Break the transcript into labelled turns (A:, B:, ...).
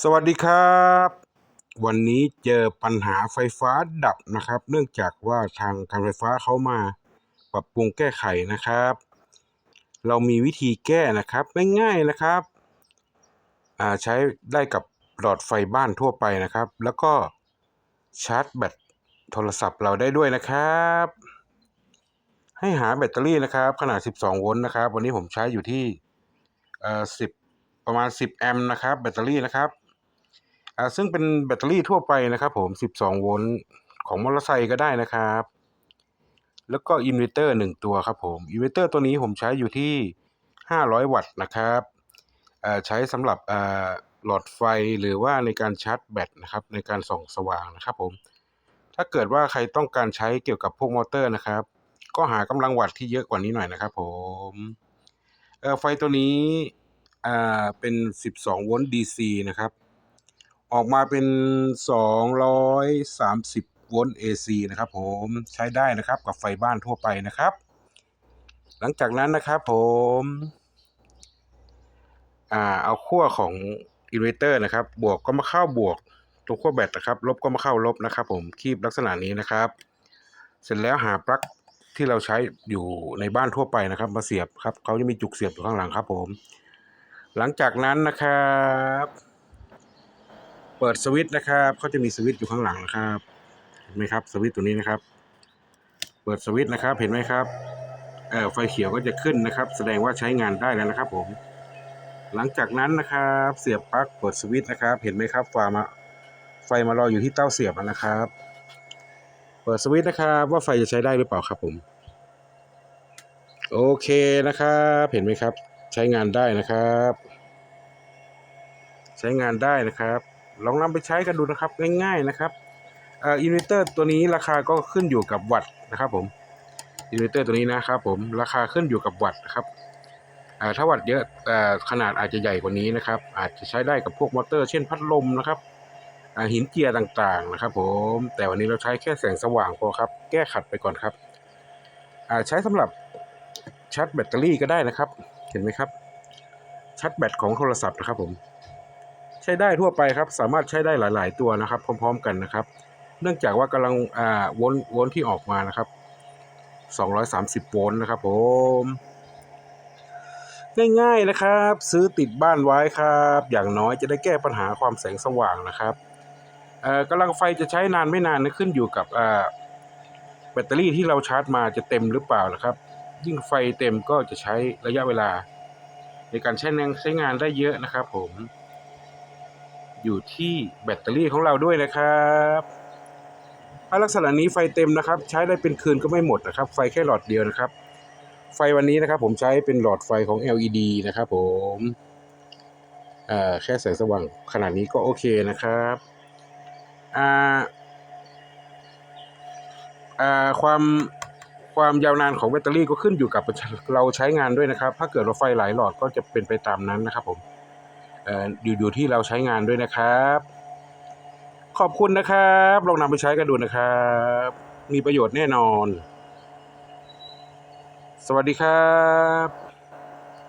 A: สวัสดีครับ วันนี้เจอปัญหาไฟฟ้าดับนะครับ เนื่องจากว่าทางการไฟฟ้าเขามาปรับปรุงแก้ไขนะครับ เรามีวิธีแก้นะครับง่ายๆนะครับใช้ได้กับหลอดไฟบ้านทั่วไปนะครับ แล้วก็ชาร์จแบตโทรศัพท์เราได้ด้วยนะครับ ให้หาแบตเตอรี่นะครับ ขนาด 12 โวลต์นะครับ วันนี้ผมใช้อยู่ที่10ประมาณ 10 แอมป์นะครับ แบตเตอรี่นะครับ ซึ่งเป็นแบตเตอรี่ทั่วไปนะครับผม 12 โวลต์ของมอเตอร์ไซค์ก็ได้นะครับ แล้วก็อินเวอร์เตอร์หนึ่งตัวครับผมอินเวอร์เตอร์ตัวนี้ผมใช้อยู่ที่ 500 วัตต์นะครับอ่าใช้สำหรับอ่าหลอดไฟหรือว่าในการชาร์จแบตนะครับในการส่องสว่างนะครับผม ถ้าเกิดว่าใครต้องการใช้เกี่ยวกับพวกมอเตอร์นะครับ ก็หากำลังวัตต์ที่เยอะกว่านี้หน่อยนะครับผมเออไฟตัวนี้อ่าเป็น 12 โวลต์ DC นะครับ ออกมาเป็น 230 โวลต์ AC นะครับผมใช้ได้นะครับกับไฟบ้านทั่วไปนะครับ หลังจากนั้นนะครับผมอ่าเอาขั้วของอินเวอร์เตอร์นะครับ บวกก็มาเข้าบวกตรงขั้วแบตนะครับ ลบก็มาเข้าลบนะครับ ผมคีบลักษณะนี้นะครับ เสร็จแล้วหาปลั๊กที่เราใช้อยู่ในบ้านทั่วไปนะครับ มาเสียบครับเขาจะมีจุกเสียบอยู่ข้างหลังครับ ผม หลังจากนั้นนะครับ เปิดสวิตช์นะครับเขาจะมีสวิตช์อยู่ข้างหลังนะครับเห็นไหมครับสวิตช์ตัวนี้นะครับ เปิดสวิตช์นะครับเห็นไหมครับเอ่อไฟเขียวก็จะขึ้นนะครับ แสดงว่าใช้งานได้แล้วนะครับ ผม หลังจากนั้นนะครับ เสียบปลั๊กเปิดสวิตช์นะครับ เห็นไหมครับไฟมาไฟมารออยู่ที่เต้าเสียบนะครับ เปิดสวิตช์นะครับว่าไฟจะใช้ได้หรือเปล่าครับผมโอเคนะครับเห็นไหมครับ ใช้งานได้นะครับ ใช้งานได้นะครับ ลองนำไปใช้กันดูนะครับง่ายๆนะครับเอ่ออินเวอร์เตอร์ตัวนี้ราคาก็ขึ้นอยู่กับวัตต์นะครับผมอินเวอร์เตอร์ตัวนี้นะครับผมราคาขึ้นอยู่กับวัตต์นะครับถ้าวัตต์เยอะอขนาดอาจจะใหญ่กว่านี้นะครับ อาจจะใช้ได้กับพวกมอเตอร์ เช่นพัดลมนะครับหินเจียต่างๆนะครับผมแต่วันนี้เราใช้แค่แสงสว่างพอครับ แก้ขัดไปก่อนครับใช้สำหรับชาร์จแบตเตอรี่ก็ได้นะครับ เห็นไหมครับชาร์จแบตของโทรศัพท์นะครับผม ใช้ได้ทั่วไปครับ สามารถใช้ได้หลาย ๆ ตัวนะครับ พร้อม ๆ กันนะครับ เนื่องจากว่ากำลังอ่าวลต์โวลต์ที่ออกมานะครับ 230 โวลต์นะครับ ผม ง่าย ๆ นะครับ ซื้อติดบ้านไว้ครับ อย่างน้อยจะได้แก้ปัญหาความแสงสว่างนะครับเอ่อกำลังไฟจะใช้นานไม่นานนะขึ้นอยู่กับอ่าแบตเตอรี่ที่เราชาร์จมาจะเต็มหรือเปล่านะครับ ยิ่งไฟเต็มก็จะใช้ระยะเวลา ในการใช้งานใช้งานได้เยอะนะครับผม อยู่ที่แบตเตอรี่ของเราด้วยนะครับถ้าลักษณะนี้ไฟเต็มนะครับ ใช้ได้เป็นคืนก็ไม่หมดนะครับ ไฟแค่หลอดเดียวนะครับ ไฟวันนี้นะครับ ผมใช้เป็นหลอดไฟของ LED นะครับ ผมอ่อแค่แสงสว่างขนาดนี้ก็โอเคนะครับอ่าอ่าความความยาวนานของแบตเตอรี่ก็ขึ้นอยู่กับเราใช้งานด้วยนะครับ ถ้าเกิดเราไฟหลายหลอดก็จะเป็นไปตามนั้นนะครับผม อยู่อยู่ที่เราใช้งานด้วยนะครับ ขอบคุณนะครับลองนำไปใช้กันดูนะครับ มีประโยชน์แน่นอน สวัสดีครับ